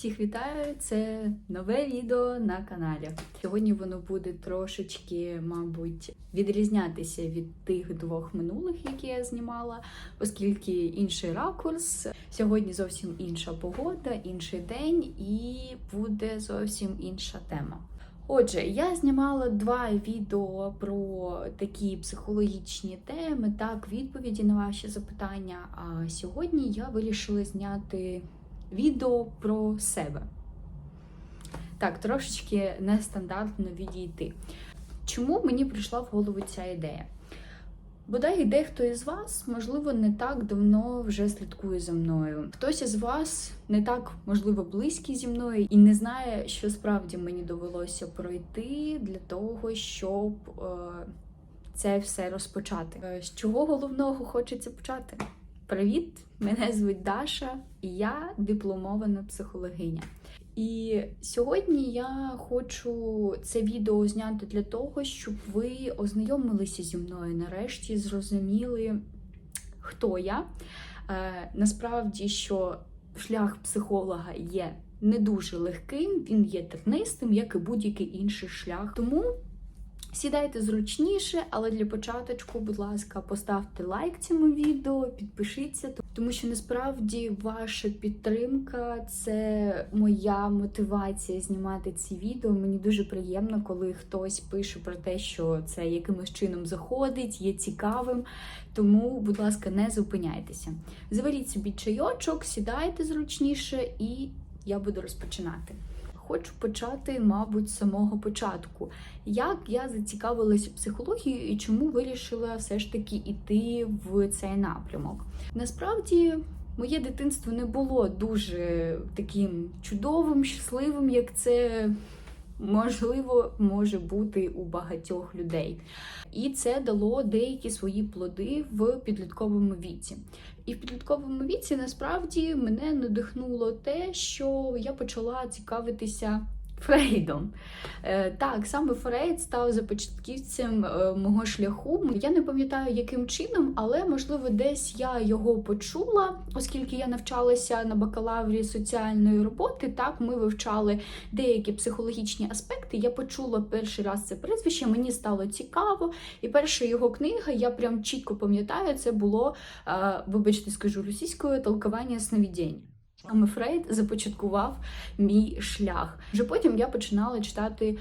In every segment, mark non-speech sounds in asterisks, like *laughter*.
Всіх вітаю! Це нове відео на каналі. Сьогодні воно буде трошечки, мабуть, відрізнятися від тих двох минулих, які я знімала, оскільки інший ракурс. Сьогодні зовсім інша погода, інший день і буде зовсім інша тема. Отже, я знімала два відео про такі психологічні теми, так, відповіді на ваші запитання. А сьогодні я вирішила зняти відео про себе. Так, трошечки нестандартно відійти. Чому мені прийшла в голову ця ідея? Бодай дехто із вас, можливо, не так давно вже слідкує за мною. Хтось із вас не так, можливо, близький зі мною і не знає, що справді мені довелося пройти для того, щоб е, це все розпочати. Е, З чого головного хочеться почати? Привіт! Мене звуть Даша, я дипломована психологиня. І сьогодні я хочу це відео зняти для того, щоб ви ознайомилися зі мною нарешті, зрозуміли, хто я. Е, насправді, що шлях психолога є не дуже легким, він є тернистим, як і будь-який інший шлях. Тому Сідайте зручніше, але для початочку, будь ласка, поставте лайк цьому відео, підпишіться, тому що насправді ваша підтримка це моя мотивація знімати ці відео. Мені дуже приємно, коли хтось пише про те, що це якимось чином заходить, є цікавим. Тому, будь ласка, не зупиняйтеся. Заваріть собі чайочок, сідайте зручніше, і я буду розпочинати. Хочу почати, мабуть, з самого початку. Як я зацікавилася психологією і чому вирішила все ж таки йти в цей напрямок? Насправді, моє дитинство не було дуже таким чудовим, щасливим, як це можливо може бути у багатьох людей. І це дало деякі свої плоди в підлітковому віці. І в підлітковому віці насправді мене надихнуло те, що я почала цікавитися. Фрейдом. Е, так, саме Фрейд став започатківцем е, мого шляху. Я не пам'ятаю, яким чином, але можливо, десь я його почула, оскільки я навчалася на бакалаврі соціальної роботи. Так, ми вивчали деякі психологічні аспекти. Я почула перший раз це прізвище, мені стало цікаво. І перша його книга, я прям чітко пам'ятаю, це було, е, вибачте, скажу російською толкування сновидінь. Саме Фрейд започаткував мій шлях. Вже потім я починала читати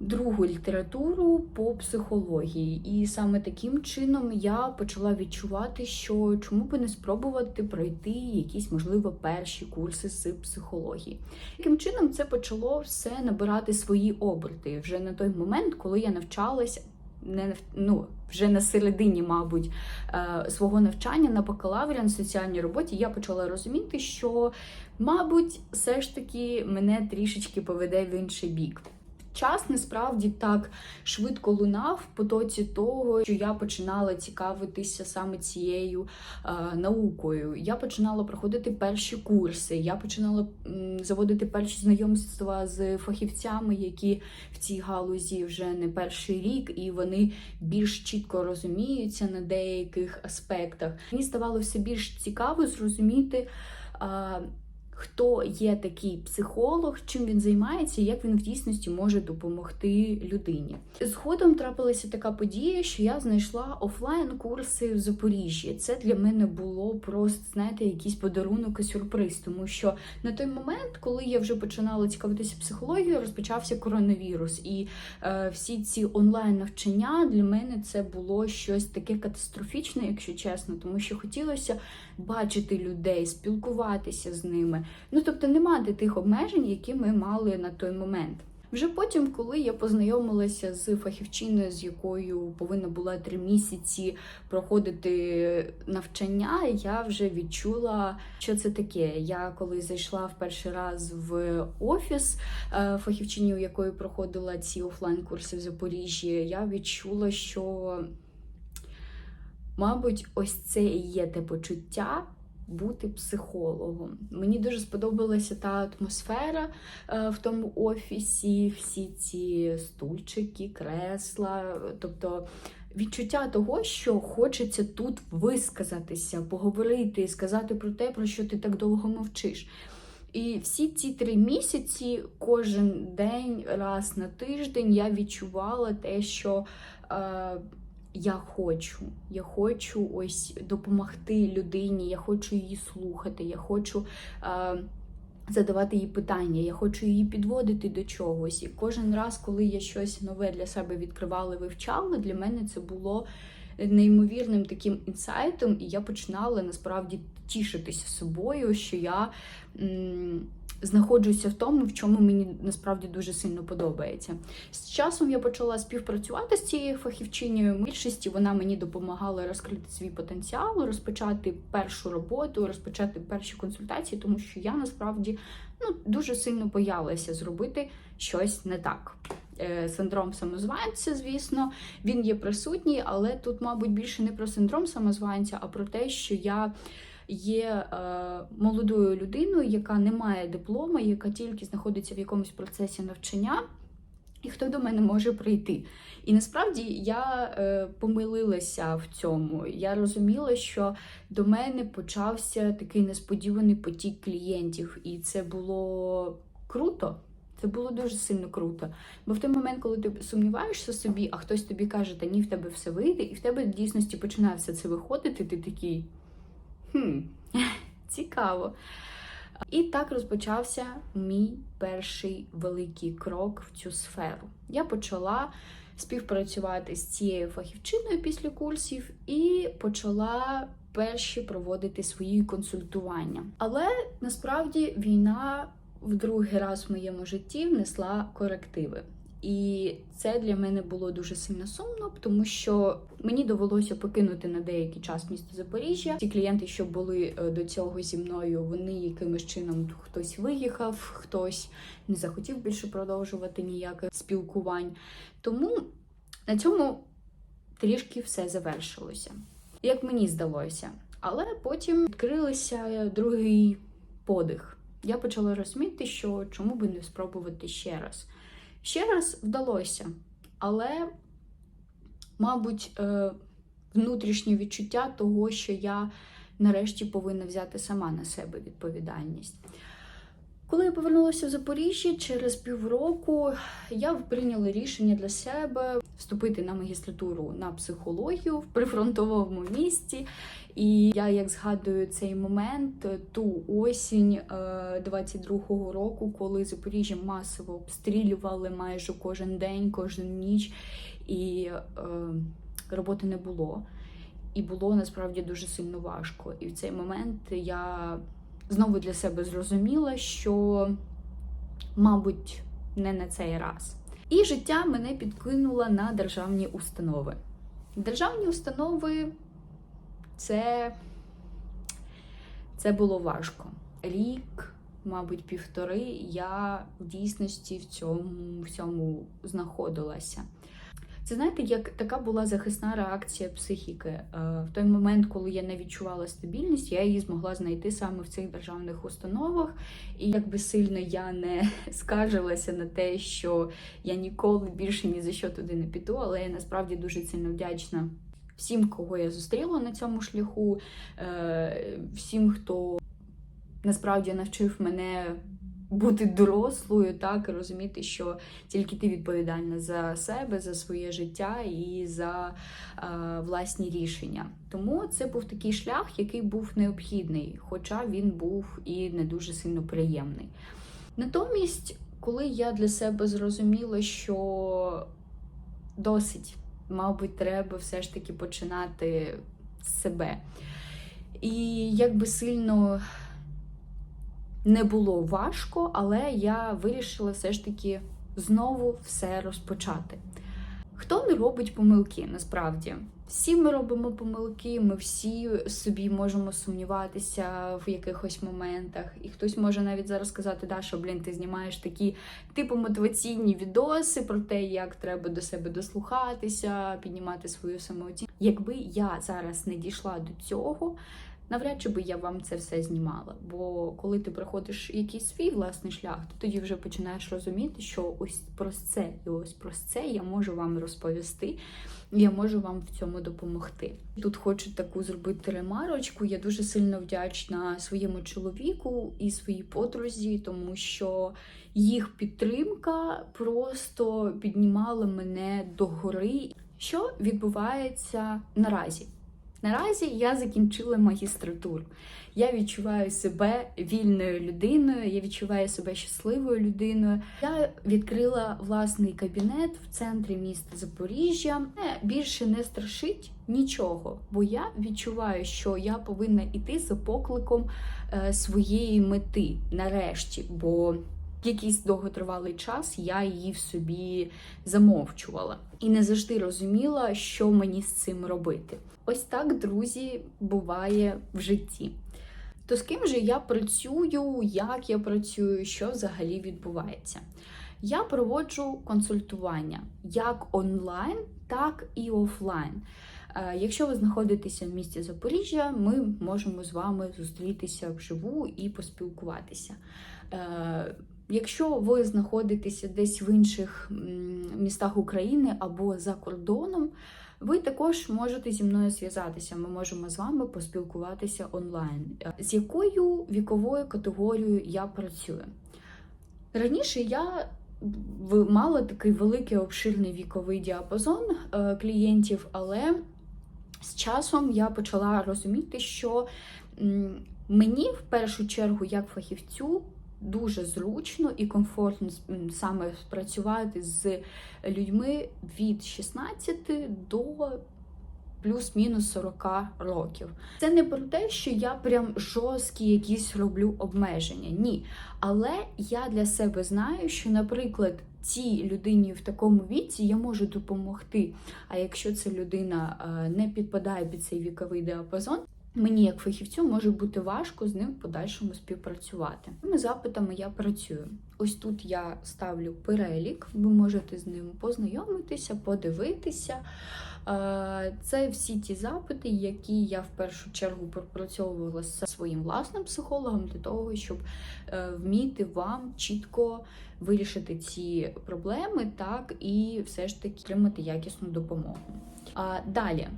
другу літературу по психології, і саме таким чином я почала відчувати, що чому би не спробувати пройти якісь, можливо, перші курси з психології. Таким чином це почало все набирати свої оберти вже на той момент, коли я навчалася. Не ну, вже на середині, мабуть, е, свого навчання на бакалаврі на соціальній роботі я почала розуміти, що, мабуть, все ж таки мене трішечки поведе в інший бік. Час насправді так швидко лунав в потоці того, що я починала цікавитися саме цією е, наукою. Я починала проходити перші курси, я починала м, заводити перші знайомства з фахівцями, які в цій галузі вже не перший рік, і вони більш чітко розуміються на деяких аспектах. Мені ставало все більш цікаво зрозуміти. Хто є такий психолог, чим він займається, і як він в дійсності може допомогти людині. Згодом трапилася така подія, що я знайшла офлайн-курси в Запоріжжі. Це для мене було просто, знаєте, якийсь подарунок і сюрприз, тому що на той момент, коли я вже починала цікавитися психологією, розпочався коронавірус, і е, всі ці онлайн-навчання для мене це було щось таке катастрофічне, якщо чесно, тому що хотілося бачити людей, спілкуватися з ними. Ну тобто не мати тих обмежень, які ми мали на той момент. Вже потім, коли я познайомилася з фахівчиною, з якою повинна була три місяці проходити навчання, я вже відчула, що це таке. Я коли зайшла в перший раз в офіс е, фахівчині, у якої проходила ці офлайн-курси в Запоріжжі, я відчула, що, мабуть, ось це і є те почуття бути психологом. Мені дуже сподобалася та атмосфера е, в тому офісі, всі ці стульчики, кресла. Тобто відчуття того, що хочеться тут висказатися, поговорити, сказати про те, про що ти так довго мовчиш. І всі ці три місяці, кожен день, раз на тиждень, я відчувала те, що е, я хочу. Я хочу ось допомогти людині, я хочу її слухати, я хочу. Е, Задавати їй питання, я хочу її підводити до чогось. І кожен раз, коли я щось нове для себе відкривала, вивчала, для мене це було неймовірним таким інсайтом, і я починала насправді тішитися собою, що я м, знаходжуся в тому, в чому мені насправді дуже сильно подобається. З часом я почала співпрацювати з цією фахівчинею. В більшості вона мені допомагала розкрити свій потенціал, розпочати першу роботу, розпочати перші консультації, тому що я насправді ну, дуже сильно боялася зробити щось не так. Е, Синдром самозванця, звісно, він є присутній, але тут, мабуть, більше не про синдром самозванця, а про те, що я є е, молодою людиною, яка не має диплома, яка тільки знаходиться в якомусь процесі навчання. І хто до мене може прийти? І насправді я е, помилилася в цьому. Я розуміла, що до мене почався такий несподіваний потік клієнтів, і це було круто. Це було дуже сильно круто. Бо в той момент, коли ти сумніваєшся собі, а хтось тобі каже, та ні, в тебе все вийде, і в тебе в дійсності починає все це виходити, ти такий хм, *laughs* цікаво. І так розпочався мій перший великий крок в цю сферу. Я почала співпрацювати з цією фахівчиною після курсів і почала перші проводити свої консультування. Але насправді війна в другий раз в моєму житті внесла корективи. І це для мене було дуже сильно сумно, тому що мені довелося покинути на деякий час місто Запоріжжя. Ті клієнти, що були е, до цього зі мною, вони якимось чином хтось виїхав, хтось не захотів більше продовжувати ніяких спілкувань. Тому на цьому трішки все завершилося, як мені здалося. Але потім відкрилися другий подих. Я почала розуміти, що чому би не спробувати ще раз. Ще раз вдалося, але, мабуть, е, внутрішнє відчуття того, що я нарешті повинна взяти сама на себе відповідальність. Коли я повернулася в Запоріжжя через півроку, я прийняла рішення для себе вступити на магістратуру на психологію в прифронтовому місті. І я, як згадую цей момент, ту осінь 22-го року, коли Запоріжжя масово обстрілювали майже кожен день, кожен ніч, і е, роботи не було. І було насправді дуже сильно важко. І в цей момент я знову для себе зрозуміла, що, мабуть, не на цей раз. І життя мене підкинуло на державні установи. Державні установи це, це було важко. Рік, мабуть, півтори я в дійсності в цьому всьому знаходилася. Це знаєте, як така була захисна реакція психіки. Е, В той момент, коли я не відчувала стабільність, я її змогла знайти саме в цих державних установах. І якби сильно я не *laughs* скаржилася на те, що я ніколи більше ні за що туди не піду, але я насправді дуже сильно вдячна всім, кого я зустріла на цьому шляху, е, всім, хто насправді навчив мене бути дорослою, так і розуміти, що тільки ти відповідальна за себе, за своє життя і за е, власні рішення. Тому це був такий шлях, який був необхідний, хоча він був і не дуже сильно приємний. Натомість, коли я для себе зрозуміла, що досить, мабуть, треба все ж таки починати з себе. І як би сильно не було важко, але я вирішила все ж таки знову все розпочати. Хто не робить помилки насправді? Всі ми робимо помилки, ми всі собі можемо сумніватися в якихось моментах, і хтось може навіть зараз сказати, да, що блін, ти знімаєш такі типу мотиваційні відоси про те, як треба до себе дослухатися, піднімати свою самооцінку. Якби я зараз не дійшла до цього, навряд чи би я вам це все знімала. Бо коли ти проходиш якийсь свій власний шлях, то тоді вже починаєш розуміти, що ось про це і ось про це я можу вам розповісти. Я можу вам в цьому допомогти. Тут хочу таку зробити ремарочку. Я дуже сильно вдячна своєму чоловіку і своїй подрузі, тому що їх підтримка просто піднімала мене до гори. Що відбувається наразі? Наразі я закінчила магістратуру. Я відчуваю себе вільною людиною, я відчуваю себе щасливою людиною. Я відкрила власний кабінет в центрі міста Запоріжжя. Мене більше не страшить нічого, бо я відчуваю, що я повинна йти за покликом е, своєї мети нарешті. бо якийсь довготривалий час я її в собі замовчувала і не завжди розуміла, що мені з цим робити. Ось так, друзі, буває в житті. То з ким же я працюю, як я працюю, що взагалі відбувається? Я проводжу консультування як онлайн, так і офлайн. Е, Якщо ви знаходитеся в місті Запоріжжя, ми можемо з вами зустрітися вживу і поспілкуватися. Е, Якщо ви знаходитеся десь в інших містах України або за кордоном, ви також можете зі мною зв'язатися. Ми можемо з вами поспілкуватися онлайн. Е, З якою віковою категорією я працюю? Раніше я мала такий великий обширний віковий діапазон е, клієнтів, але з часом я почала розуміти, що мені в першу чергу, як фахівцю, дуже зручно і комфортно саме працювати з людьми від 16 до плюс-мінус 40 років. Це не про те, що я прям жорсткі якісь роблю обмеження. Ні. Але я для себе знаю, що, наприклад, цій людині в такому віці я можу допомогти. А якщо ця людина е, не підпадає під цей віковий діапазон, мені, як фахівцю, може бути важко з ним в подальшому співпрацювати. Цими запитами я працюю. Ось тут я ставлю перелік, ви можете з ним познайомитися, подивитися. Е, Це всі ті запити, які я в першу чергу пропрацьовувала з своїм власним психологом для того, щоб е, вміти вам чітко вирішити ці проблеми, так і все ж таки отримати якісну допомогу. А далі,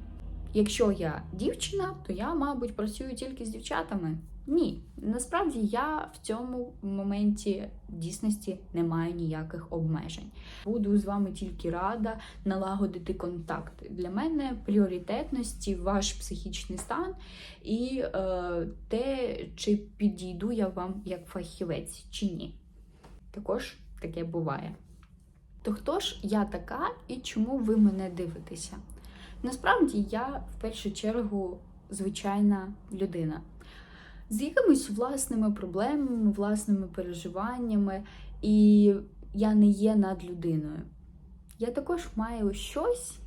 якщо я дівчина, то я, мабуть, працюю тільки з дівчатами. Ні, насправді я в цьому моменті дійсності не маю ніяких обмежень. Буду з вами тільки рада налагодити контакти. Для мене пріоритетності ваш психічний стан і е, те, чи підійду я вам як фахівець чи ні. Також таке буває. То хто ж я така і чому ви мене дивитеся? Насправді я в першу чергу звичайна людина з якимись власними проблемами, власними переживаннями, і я не є над людиною. Я також маю щось,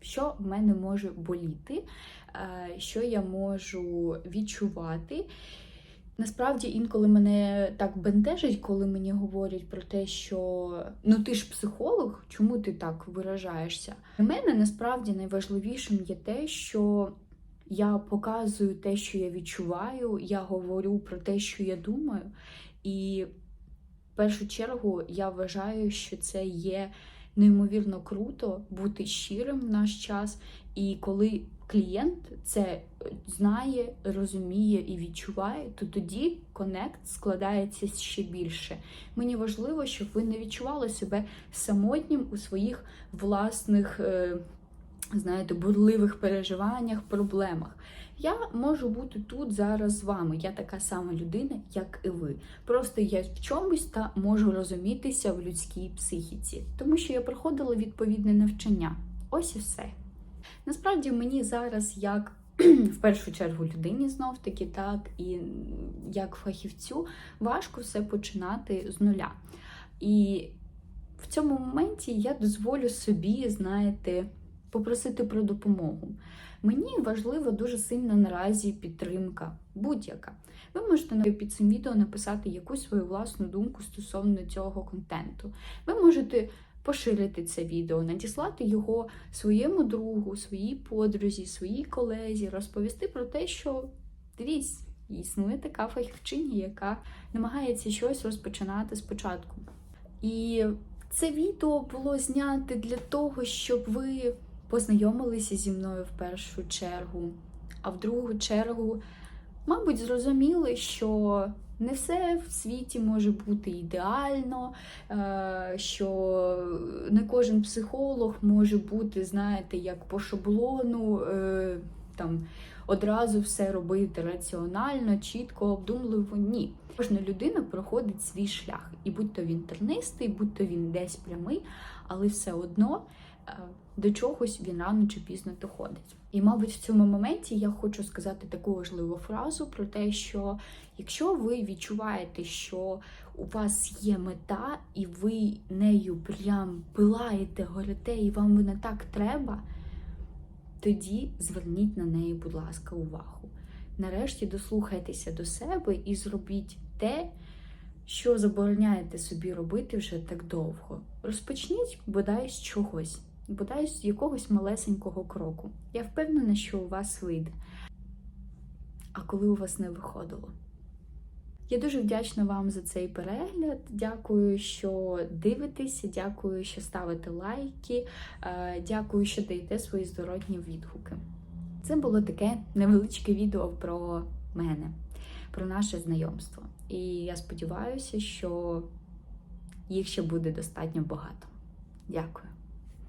що в мене може боліти, е, що я можу відчувати. Насправді інколи мене так бентежить, коли мені говорять про те, що ну ти ж психолог, чому ти так виражаєшся? Для мене насправді найважливішим є те, що я показую те, що я відчуваю, я говорю про те, що я думаю. І в першу чергу я вважаю, що це є неймовірно круто бути щирим в наш час. І коли клієнт це знає, розуміє і відчуває, то тоді конект складається ще більше. Мені важливо, щоб ви не відчували себе самотнім у своїх власних. е, знаєте, бурливих переживаннях, проблемах. Я можу бути тут зараз з вами. Я така сама людина, як і ви. Просто я в чомусь та можу розумітися в людській психіці, тому що я проходила відповідне навчання. Ось і все. Насправді мені зараз як. *clears throat* В першу чергу людині знов таки, так, і як фахівцю важко все починати з нуля. І в цьому моменті я дозволю собі, знаєте, попросити про допомогу. Мені важлива дуже сильна наразі підтримка, будь-яка. Ви можете під цим відео написати якусь свою власну думку стосовно цього контенту. Ви можете поширити це відео, надіслати його своєму другу, своїй подрузі, своїй колезі, розповісти про те, що дивіться, існує така фахівчиня, яка намагається щось розпочинати спочатку. І це відео було зняте для того, щоб ви познайомилися зі мною в першу чергу, а в другу чергу, мабуть, зрозуміли, що не все в світі може бути ідеально, е, що не кожен психолог може бути, знаєте, як по шаблону, е, там одразу все робити раціонально, чітко, обдумливо. Ні. Кожна людина проходить свій шлях, і будь то він тернистий, будь то він десь прямий, але все одно до чогось він рано чи пізно доходить. І, мабуть, в цьому моменті я хочу сказати таку важливу фразу про те, що якщо ви відчуваєте, що у вас є мета, і ви нею прям пилаєте, горите, і вам вона так треба, тоді зверніть на неї, будь ласка, увагу. Нарешті дослухайтеся до себе і зробіть те, що забороняєте собі робити вже так довго. Розпочніть бодай з чогось, бодай з якогось малесенького кроку. Я впевнена, що у вас вийде. А коли у вас не виходило? Я дуже вдячна вам за цей перегляд. Дякую, що дивитеся, дякую, що ставите лайки, е, дякую, що даєте свої здоротні відгуки. Це було таке невеличке відео про мене, про наше знайомство. І я сподіваюся, що їх ще буде достатньо багато. Дякую.